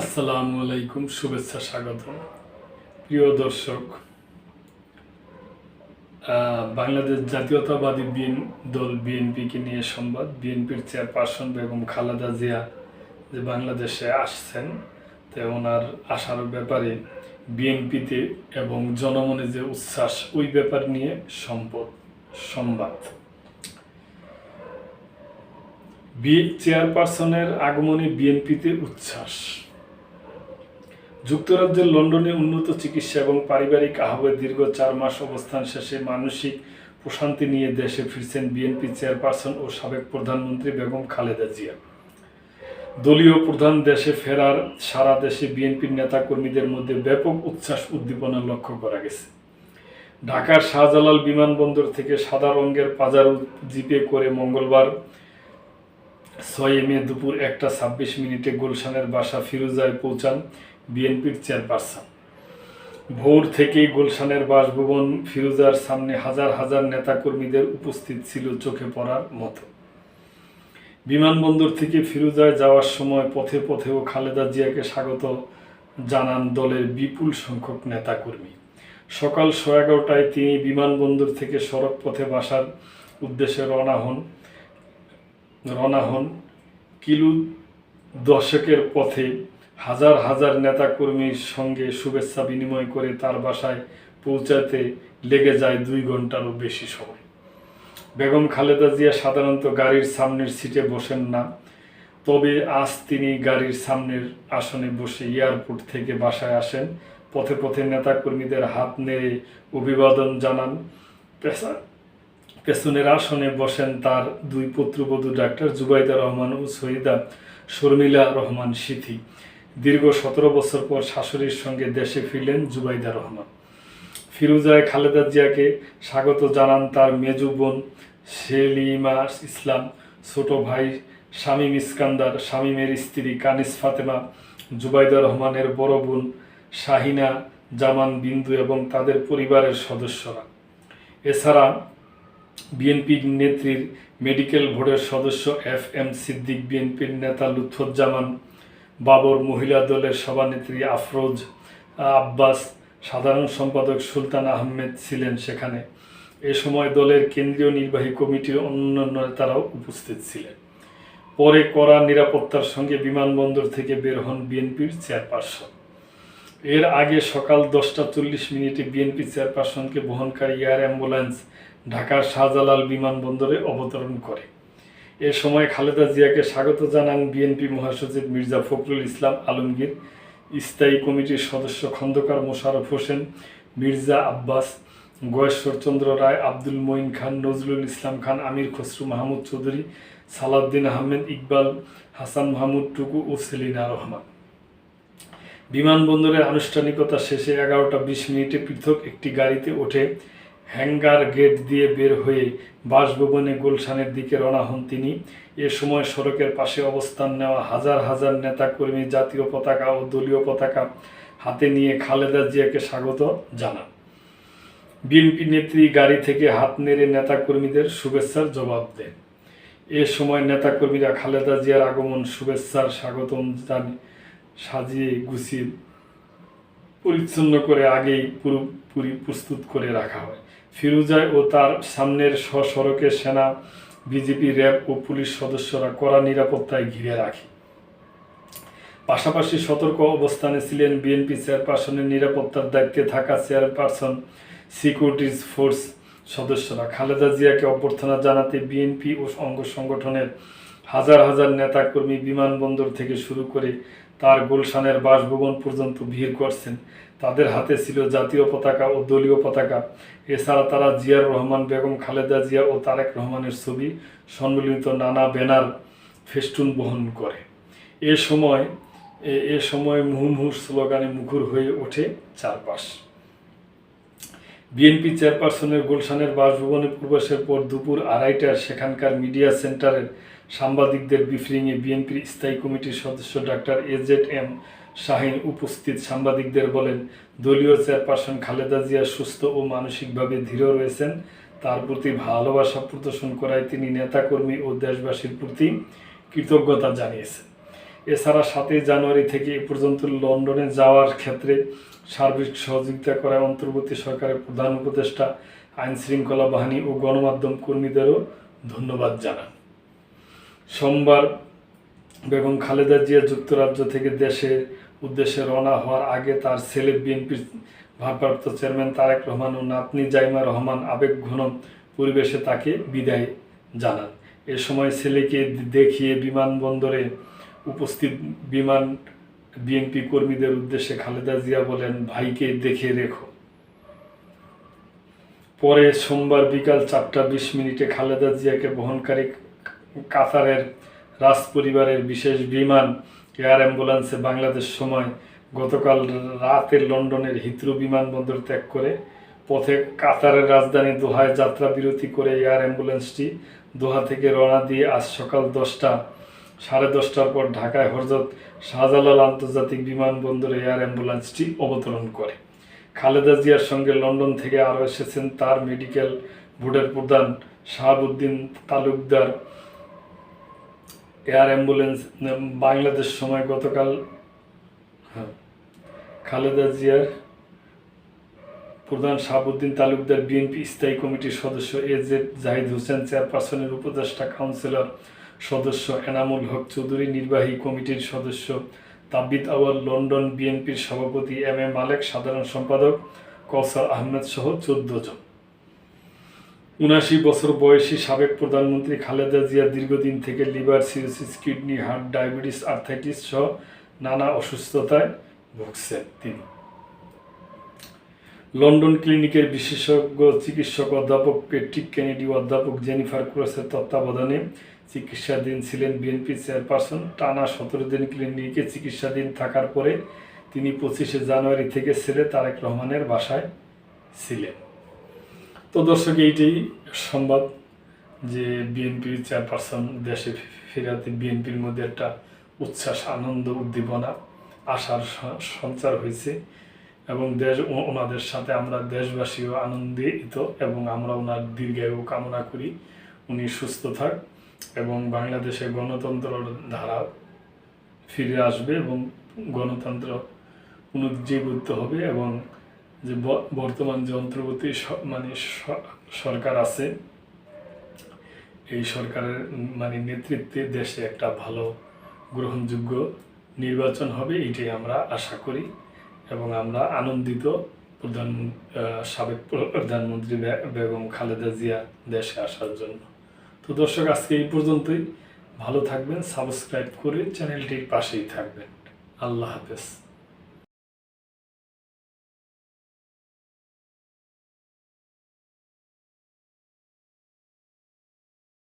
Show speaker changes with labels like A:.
A: আসসালামু আলাইকুম, শুভেচ্ছা স্বাগত প্রিয় দর্শক বাংলাদেশ জাতীয়তাবাদী বিএন, দল বিএনপিকে নিয়ে সংবাদ। বিএনপির চেয়ারপারসন বেগম খালেদা জিয়া যে বাংলাদেশে আসছেন, তো ওনার আসার ব্যাপারে বিএনপিতে এবং জনমনে যে উচ্ছ্বাস, ওই ব্যাপার নিয়ে সম্পদ, সংবাদ। চেয়ারপারসনের আগমনে বিএনপিতে উচ্ছ্বাস। যুক্তরাজ্যের লন্ডনে উন্নত চিকিৎসা এবং পারিবারিক আহ্বে দীর্ঘ চার মাস অবস্থান শেষে মানসিক প্রশান্তি নিয়ে দেশে ফিরছেন বিএনপি চেয়ারপারসন ও সাবেক প্রধানমন্ত্রী বেগম খালেদা জিয়া। দলীয় প্রধান দেশে ফেরার সারা দেশে বিএনপির নেতাকর্মীদের মধ্যে ব্যাপক উচ্ছ্বাস উদ্দীপনা লক্ষ্য করা গেছে। ঢাকার শাহজালাল বিমানবন্দর থেকে সাদা রঙের পাজার জিপে করে মঙ্গলবার ছয় মে দুপুর একটা ছাব্বিশ মিনিটে গুলশানের বাসা ফিরোজায় পৌঁছান বিএনপির চেয়ারপারসন। ভোর থেকেই গুলশানের বাসভবন ফিরোজার সামনে হাজার হাজার নেতাকর্মীদের উপস্থিত ছিল চোখে পড়ার মতো। বিমানবন্দর থেকে ফিরোজায় যাওয়ার সময় পথে পথেও খালেদা জিয়াকে স্বাগত জানান দলের বিপুল সংখ্যক নেতাকর্মী। সকাল সোয়া এগারোটায় তিনি বিমানবন্দর থেকে সড়ক পথে বাসার উদ্দেশ্যে রওনা হন। রওনা হন কিলু দশকের পথে হাজার হাজার নেতাকর্মীর সঙ্গে শুভেচ্ছা বিনিময় করে তার বাসায় পৌঁছাতে লেগে যায় দুই ঘন্টারও বেশি সময়। বেগম খালেদা জিয়া সাধারণত গাড়ির সামনের সিটে বসেন না, তবে আজ তিনি গাড়ির সামনের আসনে বসে এয়ারপোর্ট থেকে বাসায় আসেন। পথে পথে নেতাকর্মীদের হাত নেড়ে অভিবাদন জানান। পেছনের আসনে বসেন তার দুই পুত্রবধূ ডাক্তার জুবাইদা রহমান ও শহীদা শর্মিলা রহমান সিথি। দীর্ঘ সতেরো বছর পর শাশুড়ির সঙ্গে দেশে ফিরলেন জুবাইদা রহমান। ফিরুজায় খালেদা জিয়াকে স্বাগত জানান তার মেজু বোন সেলিমা ইসলাম, ছোট ভাই শামীম ইস্কান্দার, শামীমের স্ত্রী কানিস ফাতেমা, জুবাইদা রহমানের বড় বোন শাহিনা জামান বিন্দু এবং তাদের পরিবারের সদস্যরা। এছাড়া বিএনপি নেত্রীর মেডিকেল বোর্ডের সদস্য এফ এম সিদ্দিক, বিএনপির নেতা লুৎফুজ্জামান বাবর মহিলা দলের সভানেত্রী আফরোজ আব্বাস, সাধারণ সম্পাদক সুলতান আহমেদ ছিলেন সেখানে। এ সময় দলের কেন্দ্রীয় নির্বাহী কমিটির অন্যান্য নেতারাও উপস্থিত ছিলেন। পরে কড়া নিরাপত্তার সঙ্গে বিমানবন্দর থেকে বের হন বিএনপির চেয়ারপারসন। এর আগে সকাল দশটা চল্লিশ মিনিটে বিএনপি চেয়ারপারসনকে বহনকারী এয়ার অ্যাম্বুলেন্স ঢাকার শাহজালাল বিমানবন্দরে অবতরণ করে। এ সময় খালেদা জিয়াকে স্বাগত জানান বিএনপি মহাসচিব মির্জা ফখরুল ইসলাম আলমগীর। স্থায়ী কমিটির সদস্য খন্দকার মোশারফ হোসেন, মির্জা আব্বাস গয়েশ্বরচন্দ্র রায়, আব্দুল মঈন খান, নজরুল ইসলাম খান, আমির খসরু মাহমুদ চৌধুরী, সালাউদ্দিন আহমেদ ইকবাল, হাসান মাহমুদ টুকু ও সেলিনা রহমান। বিমানবন্দরের আনুষ্ঠানিকতা শেষে এগারোটা বিশ মিনিটে পৃথক একটি গাড়িতে ওঠে হ্যাঙ্গার গেট দিয়ে বের হয়ে বাসভবনে গুলশানের দিকে রওনা হন তিনি। এ সময় সড়কের পাশে অবস্থান নেওয়া হাজার হাজার নেতাকর্মী, জাতীয় পতাকা ও দলীয় পতাকা হাতে নিয়ে খালেদা জিয়াকে স্বাগত জানান। বিএনপি নেত্রী গাড়ি থেকে হাত নেড়ে নেতাকর্মীদের শুভেচ্ছার জবাব দেন। এ সময় নেতাকর্মীরা খালেদা জিয়ার আগমন, শুভেচ্ছার স্বাগতম জানিয়ে সাজিয়ে গুছিয়ে পরিচ্ছন্ন করে আগেই পুরোপুরি প্রস্তুত করে রাখা হয়। ফিরোজায় ও তার সামনের সড়কে সেনা, বিজেপি, র্যাব ও পুলিশ সদস্যরা কড়া নিরাপত্তায় ঘিরে রাখে। পাশাপাশি সতর্ক অবস্থানে ছিলেন বিএনপি চেয়ারপারসনের নিরাপত্তার দায়িত্বে থাকা চেয়ারপারসন সিকিউরিটিজ ফোর্স সদস্যরা। খালেদা জিয়াকে অভ্যর্থনা জানাতে বিএনপি ও অঙ্গ সংগঠনের হাজার হাজার নেতাকর্মী বিমানবন্দর থেকে শুরু করে তার গুলশানের বাসভবন পর্যন্ত ভিড় করছেন। তাদের হাতে ছিল জাতীয় পতাকা ও দলীয় পতাকা। এছাড়া তারা জিয়ার রহমান বেগম, খালেদা জিয়া ও তারেক রহমানের ছবি সম্মিলিত নানা ব্যানার ফেস্টুন বহন করে। এ সময় এ- সময় মুহুর্মুহুর স্লোগানে মুখর হয়ে ওঠে চারপাশ। বিএনপি চেয়ারপারসনের গুলশানের বাসভবনে প্রবেশের পর দুপুর আড়াইটার সেখানকার মিডিয়া সেন্টারের সাংবাদিকদের ব্রিফিংয়ে বিএনপির স্থায়ী কমিটির সদস্য ডাক্তার এজেড এম শাহিন উপস্থিত। সাংবাদিকদের বলেন, দলীয় চেয়ারপারসন খালেদা জিয়া সুস্থ ও মানসিকভাবে দৃঢ় রয়েছেন। তার প্রতি ভালোবাসা প্রদর্শন করায় তিনি নেতাকর্মী ও দেশবাসীর প্রতি কৃতজ্ঞতা জানিয়েছেন। এছাড়া সাতই জানুয়ারি থেকে এ পর্যন্ত লন্ডনে যাওয়ার ক্ষেত্রে সার্বিক সহযোগিতা করায় অন্তর্বর্তী সরকারের প্রধান উপদেষ্টা, আইন শৃঙ্খলা বাহিনী ও গণমাধ্যম কর্মীদেরও ধন্যবাদ জানান। সোমবার বেগম খালেদা জিয়া যুক্তরাজ্য থেকে দেশের উদ্দেশ্যে রওনা হওয়ার আগে তার ছেলে বিএনপির ভারপ্রাপ্ত চেয়ারম্যান তারেক রহমান ও নাতনি জাইমা রহমান আবেগ ঘন পরিবেশে তাকে বিদায় জানান। এ সময় ছেলেকে দেখিয়ে বিমানবন্দরে উপস্থিত বিমান বিএনপি কর্মীদের উদ্দেশ্যে খালেদা জিয়া বলেন, ভাইকে দেখে রেখো। পরে সোমবার বিকাল চারটা বিশ মিনিটে খালেদা জিয়াকে বহনকারী কাতারের রাজ পরিবারের বিশেষ বিমান, এয়ার অ্যাম্বুলেন্সে বাংলাদেশ সময় গতকাল রাতে লন্ডনের হিথ্রো বিমানবন্দর ত্যাগ করে, পথে কাতারের রাজধানী দোহায় যাত্রা বিরতি করে এয়ার অ্যাম্বুলেন্সটি দোহা থেকে রওনা দিয়ে আজ সকাল দশটা সাড়ে দশটার পর ঢাকায় হজরত শাহজালাল আন্তর্জাতিক বিমানবন্দরে এয়ার অ্যাম্বুলেন্সটি অবতরণ করে। খালেদা জিয়ার সঙ্গে লন্ডন থেকে আরও এসেছেন তার মেডিকেল বোর্ডের প্রধান শাহাবুদ্দিন তালুকদার। এয়ার অ্যাম্বুলেন্স বাংলাদেশ সময় গতকাল হ্যাঁ, খালেদা জিয়ার প্রধান শাহাবুদ্দিন তালুকদার বিএনপি স্থায়ী কমিটির সদস্য এ জেড জাহিদ হোসেন চেয়ারপারসনের উপদেষ্টা কাউন্সিলর সদস্য এনামুল হক চৌধুরী নির্বাহী কমিটির সদস্য তাবিদ আওয়াল লন্ডন বিএনপির সভাপতি এম এ মালেক, সাধারণ সম্পাদক কৌসার আহমেদ সহ চোদ্দ জন। উনাশি বছর বয়সী সাবেক প্রধানমন্ত্রী খালেদা জিয়া দীর্ঘদিন থেকে liver cirrhosis, kidney heart, diabetes, arthritis সহ নানা অসুস্থতায় ভুগছেন তিনি। লন্ডন ক্লিনিকের বিশেষজ্ঞ চিকিৎসক অধ্যাপক পেট্রিক কেনেডি অধ্যাপক জেনিফার ক্রসের তত্ত্বাবধানে চিকিৎসাধীন ছিলেন বিএনপি চেয়ারপারসন। টানা সতেরো দিন ক্লিনিকে চিকিৎসাধীন থাকার পরে তিনি পঁচিশে জানুয়ারি থেকে ছেলে তারেক রহমানের বাসায় ছিলেন। তো দর্শক এইটাই সংবাদ যে বিএনপি চেয়ারপারসন দেশে ফেরাতে বিএনপির মধ্যে একটা উচ্ছ্বাস, আনন্দ, উদ্দীপনা, আশার সঞ্চার হয়েছে। এবং দেশ ওনাদের সাথে আমরা দেশবাসীও আনন্দিত এবং আমরা ওনার দীর্ঘায়ু কামনা করি। উনি সুস্থ থাক এবং বাংলাদেশে গণতন্ত্র ধারা ফিরে আসবে এবং গণতন্ত্র পুনরুজ্জীবিত হবে এবং যে বর্তমান যে অন্তর্বর্তী মানে সরকার আছে, এই সরকারের মানে নেতৃত্বে দেশে একটা ভালো, গ্রহণযোগ্য নির্বাচন হবে, এটাই আমরা আশা করি। এবং আমরা আনন্দিত প্রধান সাবেক প্রধানমন্ত্রী বেগম খালেদা জিয়া দেশে আসার জন্য। তো দর্শক, আজকে এই পর্যন্তই। ভালো থাকবেন, সাবস্ক্রাইব করে চ্যানেলটির পাশেই থাকবেন। আল্লাহ হাফেজ।